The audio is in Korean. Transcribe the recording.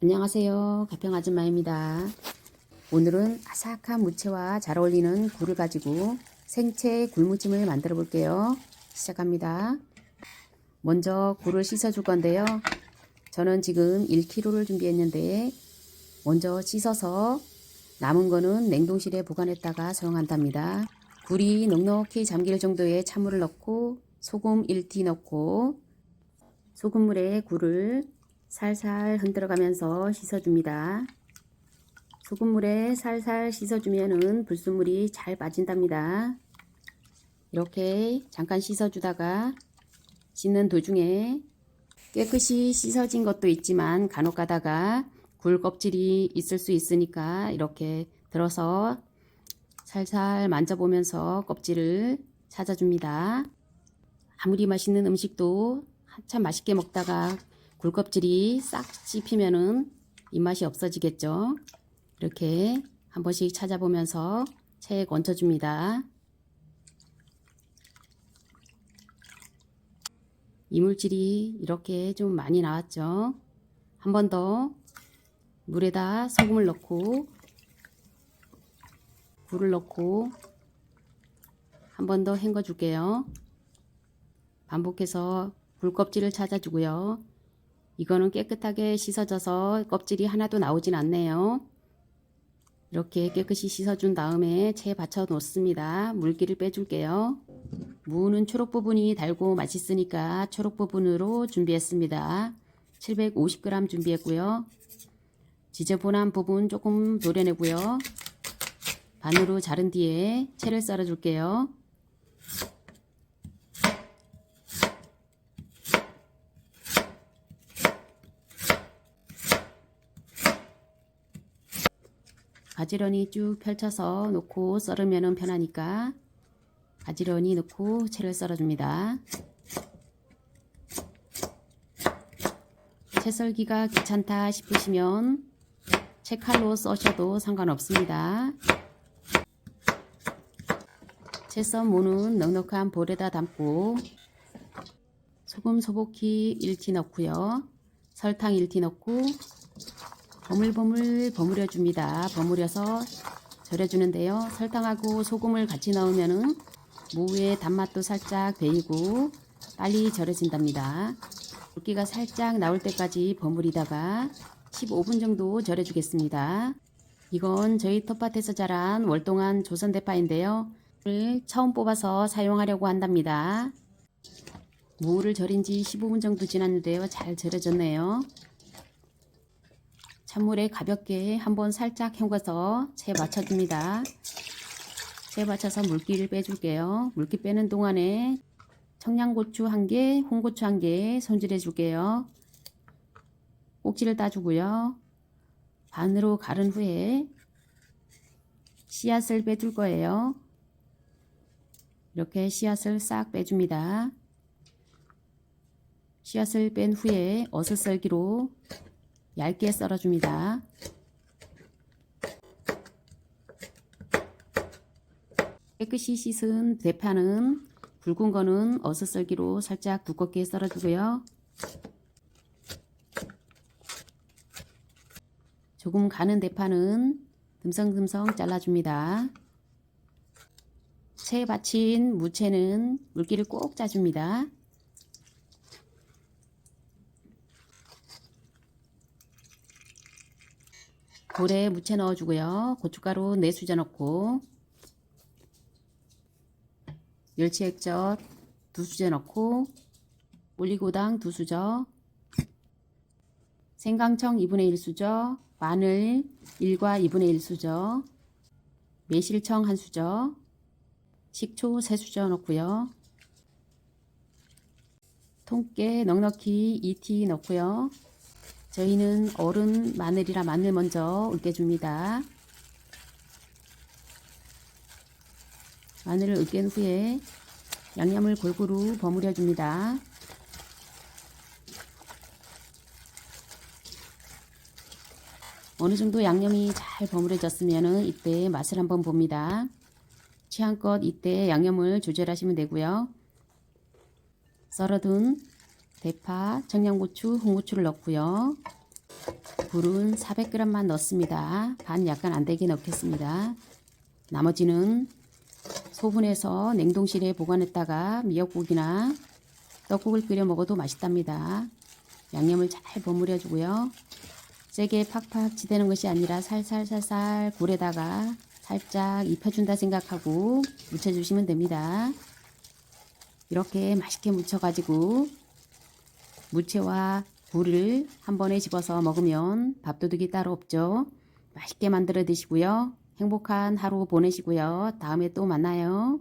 안녕하세요. 가평 아줌마입니다. 오늘은 아삭한 무채와 잘 어울리는 굴을 가지고 생채 굴무침을 만들어 볼게요. 시작합니다. 먼저 굴을 씻어 줄 건데요. 저는 지금 1kg를 준비했는데 먼저 씻어서 남은 거는 냉동실에 보관했다가 사용한답니다. 굴이 넉넉히 잠길 정도의 찬물을 넣고 소금 1티 넣고 소금물에 굴을 살살 흔들어가면서 씻어줍니다. 소금물에 살살 씻어주면은 불순물이 잘 빠진답니다. 이렇게 잠깐 씻어주다가 씻는 도중에 깨끗이 씻어진 것도 있지만 간혹 가다가 굴 껍질이 있을 수 있으니까 이렇게 들어서 살살 만져보면서 껍질을 찾아줍니다. 아무리 맛있는 음식도 한참 맛있게 먹다가 굴껍질이 싹 씹히면은 입맛이 없어지겠죠. 이렇게 한 번씩 찾아보면서 채에 얹혀줍니다. 이물질이 이렇게 좀 많이 나왔죠. 한 번 더 물에다 소금을 넣고 굴을 넣고 한 번 더 헹궈 줄게요. 반복해서 굴 껍질을 찾아주고요. 이거는 깨끗하게 씻어져서 껍질이 하나도 나오진 않네요. 이렇게 깨끗이 씻어준 다음에 채에 받쳐 놓습니다. 물기를 빼줄게요. 무는 초록 부분이 달고 맛있으니까 초록 부분으로 준비했습니다. 750g 준비했고요. 지저분한 부분 조금 도려내고요. 반으로 자른 뒤에 채를 썰어 줄게요. 가지런히 쭉 펼쳐서 놓고 썰으면 편하니까 가지런히 넣고 채를 썰어줍니다. 채 썰기가 귀찮다 싶으시면 채칼로 써셔도 상관없습니다. 채썬 무는 넉넉한 볼에다 담고 소금 소복히 1티 넣고요. 설탕 1티 넣고 버물버물 버무려 줍니다. 버무려서 절여주는데요. 설탕하고 소금을 같이 넣으면은 무의 단맛도 살짝 배이고 빨리 절여진답니다. 물기가 살짝 나올 때까지 버무리다가 15분 정도 절여주겠습니다. 이건 저희 텃밭에서 자란 월동한 조선 대파인데요. 를 처음 뽑아서 사용하려고 한답니다. 무를 절인 지 15분 정도 지났는데요. 잘 절여졌네요. 찬물에 가볍게 한번 살짝 헹궈서 채 맞춰줍니다. 채 맞춰서 물기를 빼줄게요. 물기 빼는 동안에 청양고추 한 개, 홍고추 한 개 손질해 줄게요. 꼭지를 따주고요. 반으로 가른 후에 씨앗을 빼줄 거예요. 이렇게 씨앗을 싹 빼줍니다. 씨앗을 뺀 후에 어슷썰기로 얇게 썰어줍니다. 깨끗이 씻은 대파는 굵은 거는 어슷 썰기로 살짝 두껍게 썰어주고요. 조금 가는 대파는 듬성듬성 잘라줍니다. 채에 받친 무채는 물기를 꼭 짜줍니다. 볼에 무채 넣어주고요. 고춧가루 4수저 넣고 멸치 액젓 2수저 넣고 올리고당 2수저 생강청 2분의 1수저 마늘 1과 2분의 1수저 매실청 1수저 식초 3수저 넣고요. 통깨 넉넉히 2티 넣고요. 저희는 얼은 마늘이라 마늘 먼저 으깨줍니다. 마늘을 으깬 후에 양념을 골고루 버무려 줍니다. 어느 정도 양념이 잘 버무려졌으면 이때 맛을 한번 봅니다. 취향껏 이때 양념을 조절하시면 되고요. 썰어둔 대파, 청양고추, 홍고추를 넣고요. 굴은 400g만 넣습니다. 반 약간 안 되게 넣겠습니다. 나머지는 소분해서 냉동실에 보관했다가 미역국이나 떡국을 끓여 먹어도 맛있답니다. 양념을 잘 버무려 주고요. 세게 팍팍 지대는 것이 아니라 살살살살 굴에다가 살짝 입혀준다 생각하고 묻혀주시면 됩니다. 이렇게 맛있게 묻혀가지고 무채와 굴을 한 번에 집어서 먹으면 밥도둑이 따로 없죠. 맛있게 만들어 드시고요. 행복한 하루 보내시고요. 다음에 또 만나요.